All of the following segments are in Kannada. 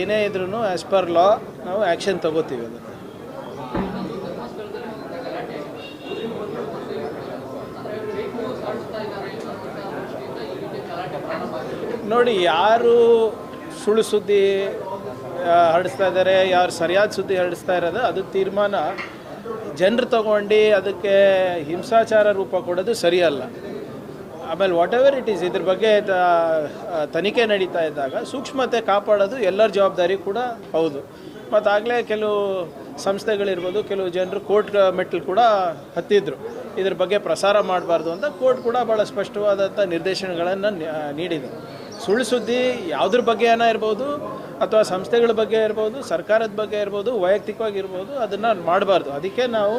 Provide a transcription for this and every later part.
ಏನೇ ಇದ್ರೂ ಆಸ್ ಪರ್ ಲಾ ನಾವು ಆ್ಯಕ್ಷನ್ ತಗೋತೀವಿ ಅದನ್ನು ನೋಡಿ, ಯಾರು ಸುಳ್ಳು ಸುದ್ದಿ ಹರಡಿಸ್ತಾ ಇದ್ದಾರೆ, ಯಾರು ಸರಿಯಾದ ಸುದ್ದಿ ಹರಡಿಸ್ತಾ ಇರೋದು, ಅದು ತೀರ್ಮಾನ ಜನರು ತಗೊಂಡು ಅದಕ್ಕೆ ಹಿಂಸಾಚಾರ ರೂಪ ಕೊಡೋದು ಸರಿಯಲ್ಲ. ಆಮೇಲೆ ವಾಟ್ ಎವರ್ ಇಟ್ ಈಸ್ ಇದ್ರ ಬಗ್ಗೆ ತನಿಖೆ ನಡೀತಾ ಇದ್ದಾಗ ಸೂಕ್ಷ್ಮತೆ ಕಾಪಾಡೋದು ಎಲ್ಲರ ಜವಾಬ್ದಾರಿ ಕೂಡ ಹೌದು. ಮತ್ತು ಆಗಲೇ ಕೆಲವು ಸಂಸ್ಥೆಗಳಿರ್ಬೋದು, ಕೆಲವು ಜನರು ಕೋರ್ಟ್ ಮೆಟ್ಟಲು ಕೂಡ ಹತ್ತಿದ್ರು. ಇದ್ರ ಬಗ್ಗೆ ಪ್ರಸಾರ ಮಾಡಬಾರ್ದು ಅಂತ ಕೋರ್ಟ್ ಕೂಡ ಭಾಳ ಸ್ಪಷ್ಟವಾದಂಥ ನಿರ್ದೇಶನಗಳನ್ನು ನೀಡಿದೆ. ಸುಳ್ಳು ಸುದ್ದಿ ಯಾವುದ್ರ ಬಗ್ಗೆ ಏನೋ ಇರ್ಬೋದು, ಅಥವಾ ಸಂಸ್ಥೆಗಳ ಬಗ್ಗೆ ಇರ್ಬೋದು, ಸರ್ಕಾರದ ಬಗ್ಗೆ ಇರ್ಬೋದು, ವೈಯಕ್ತಿಕವಾಗಿರ್ಬೋದು, ಅದನ್ನು ಮಾಡಬಾರ್ದು. ಅದಕ್ಕೆ ನಾವು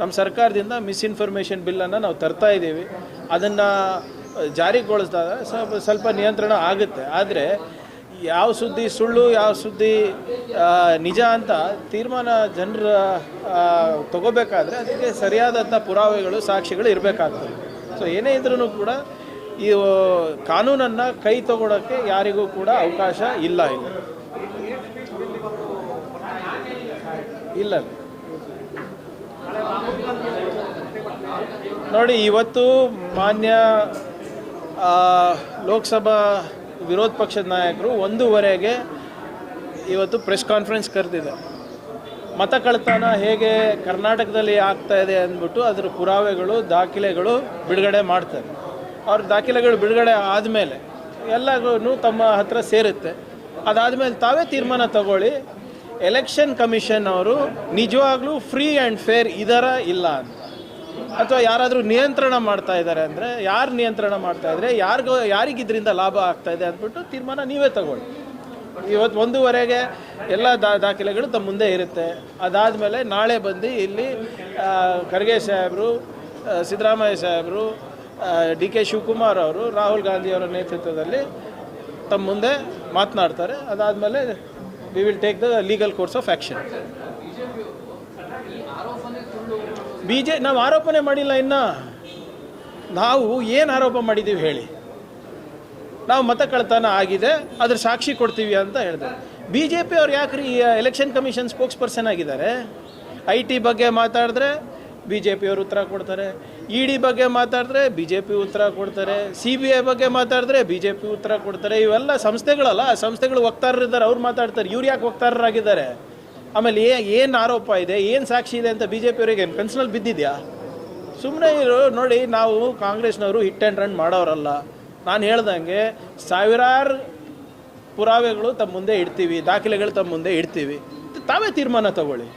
ನಮ್ಮ ಸರ್ಕಾರದಿಂದ ಮಿಸ್ಇನ್ಫಾರ್ಮೇಷನ್ ಬಿಲ್ಲನ್ನು ನಾವು ತರ್ತಾ ಇದ್ದೀವಿ. ಅದನ್ನು ಜಾರಿಗೊಳಿಸಿದಾಗ ಸ್ವಲ್ಪ ಸ್ವಲ್ಪ ನಿಯಂತ್ರಣ ಆಗುತ್ತೆ. ಆದರೆ ಯಾವ ಸುದ್ದಿ ಸುಳ್ಳು, ಯಾವ ಸುದ್ದಿ ನಿಜ ಅಂತ ತೀರ್ಮಾನ ಜನರ ತಗೋಬೇಕಾದ್ರೆ ಅದಕ್ಕೆ ಸರಿಯಾದಂಥ ಪುರಾವೆಗಳು, ಸಾಕ್ಷಿಗಳು ಇರಬೇಕಾಗ್ತದೆ. ಸೊ ಏನೇ ಇದ್ರೂ ಕೂಡ ಈ ಕಾನೂನನ್ನು ಕೈ ತಗೊಳ್ಳೋಕ್ಕೆ ಯಾರಿಗೂ ಕೂಡ ಅವಕಾಶ ಇಲ್ಲ ಇಲ್ಲ. ಇಲ್ಲ. ನೋಡಿ, ಇವತ್ತು ಮಾನ್ಯ ಲೋಕಸಭಾ ವಿರೋಧ ಪಕ್ಷದ ನಾಯಕರು ಒಂದೂವರೆಗೆ ಇವತ್ತು ಪ್ರೆಸ್ ಕಾನ್ಫರೆನ್ಸ್ ಕರೆದಿದೆ. ಮತ ಕಳ್ತನ ಹೇಗೆ ಕರ್ನಾಟಕದಲ್ಲಿ ಆಗ್ತಾ ಇದೆ ಅಂದ್ಬಿಟ್ಟು ಅದರ ಪುರಾವೆಗಳು, ದಾಖಲೆಗಳು ಬಿಡುಗಡೆ ಮಾಡ್ತಾರೆ. ಅವ್ರ ದಾಖಲೆಗಳು ಬಿಡುಗಡೆ ಆದಮೇಲೆ ಎಲ್ಲರೂ ತಮ್ಮ ಹತ್ರ ಸೇರುತ್ತೆ. ಅದಾದಮೇಲೆ ತಾವೇ ತೀರ್ಮಾನ ತಗೊಳ್ಳಿ ಎಲೆಕ್ಷನ್ ಕಮಿಷನ್ ಅವರು ನಿಜವಾಗ್ಲೂ ಫ್ರೀ ಆ್ಯಂಡ್ ಫೇರ್ ಇದರ ಇಲ್ಲ ಅಂತ. ಅಥವಾ ಯಾರಾದರೂ ನಿಯಂತ್ರಣ ಮಾಡ್ತಾ ಇದ್ದಾರೆ ಅಂದರೆ ಯಾರು ನಿಯಂತ್ರಣ ಮಾಡ್ತಾ ಇದ್ದರೆ ಯಾರಿಗೋ ಯಾರಿಗೆ ಇದರಿಂದ ಲಾಭ ಆಗ್ತಾ ಇದೆ ಅಂದ್ಬಿಟ್ಟು ತೀರ್ಮಾನ ನೀವೇ ತಗೊಳ್ಳಿ. ಇವತ್ತು ಒಂದೂವರೆಗೆ ಎಲ್ಲ ದಾ ದಾಖಲೆಗಳು ತಮ್ಮ ಮುಂದೆ ಇರುತ್ತೆ. ಅದಾದಮೇಲೆ ನಾಳೆ ಬಂದು ಇಲ್ಲಿ ಖರ್ಗೆ ಸಾಹೇಬರು ಸಿದ್ದರಾಮಯ್ಯ ಸಾಹೇಬರು ಡಿ ಕೆ ಶಿವಕುಮಾರ್ ಅವರು, ರಾಹುಲ್ ಗಾಂಧಿ ಅವರ ನೇತೃತ್ವದಲ್ಲಿ ತಮ್ಮ ಮುಂದೆ ಮಾತನಾಡ್ತಾರೆ. ಅದಾದಮೇಲೆ we will take the legal course of action B J ನಾವು ಆರೋಪನೆ ಮಾಡಿಲ್ಲ ಇನ್ನು. ನಾವು ಏನು ಆರೋಪ ಮಾಡಿದ್ದೀವಿ ಹೇಳಿ. ನಾವು ಮತ ಕಳ್ತನ ಆಗಿದೆ, ಅದ್ರ ಸಾಕ್ಷಿ ಕೊಡ್ತೀವಿ ಅಂತ ಹೇಳಿದೆ. ಬಿ ಜೆ ಪಿ ಅವ್ರು ಯಾಕೆ ರೀ ಎಲೆಕ್ಷನ್ ಕಮಿಷನ್ ಸ್ಪೋಕ್ಸ್ ಪರ್ಸನ್ ಆಗಿದ್ದಾರೆ? ಐ ಟಿ ಬಗ್ಗೆ ಮಾತಾಡಿದ್ರೆ ಬಿ ಜೆ ಪಿಯವರು ಉತ್ತರ ಕೊಡ್ತಾರೆ. ಇ ಡಿ ಬಗ್ಗೆ ಮಾತಾಡಿದ್ರೆ ಬಿ ಜೆ ಪಿ ಉತ್ತರ ಕೊಡ್ತಾರೆ. ಸಿ ಬಿ ಐ ಬಗ್ಗೆ ಮಾತಾಡಿದ್ರೆ ಬಿ ಜೆ ಪಿ ಉತ್ತರ ಕೊಡ್ತಾರೆ. ಇವೆಲ್ಲ ಸಂಸ್ಥೆಗಳಲ್ಲ ಸಂಸ್ಥೆಗಳು ವಕ್ತಾರರಿದ್ದಾರೆ, ಅವ್ರು ಮಾತಾಡ್ತಾರೆ. ಇವ್ರು ಯಾಕೆ ವಕ್ತಾರರಾಗಿದ್ದಾರೆ? ಆಮೇಲೆ ಏ ಏನು ಆರೋಪ ಇದೆ? ಏನು ಸಾಕ್ಷಿ ಇದೆ ಅಂತ ಬಿ ಜೆ ಪಿಯವ್ರಿಗೆ ಏನು ಬಿದ್ದಿದೆಯಾ? ಸುಮ್ಮನೆ ಇರು ನೋಡಿ, ನಾವು ಕಾಂಗ್ರೆಸ್ನವರು ಹಿಟ್ ಆ್ಯಂಡ್ ರನ್ ಮಾಡೋರಲ್ಲ. ನಾನು ಹೇಳ್ದಂಗೆ ಸಾವಿರಾರು ಪುರಾವೆಗಳು ತಮ್ಮ ಮುಂದೆ ಇಡ್ತೀವಿ, ದಾಖಲೆಗಳು ತಮ್ಮ ಮುಂದೆ ಇಡ್ತೀವಿ. ತಾವೇ ತೀರ್ಮಾನ ತಗೊಳ್ಳಿ.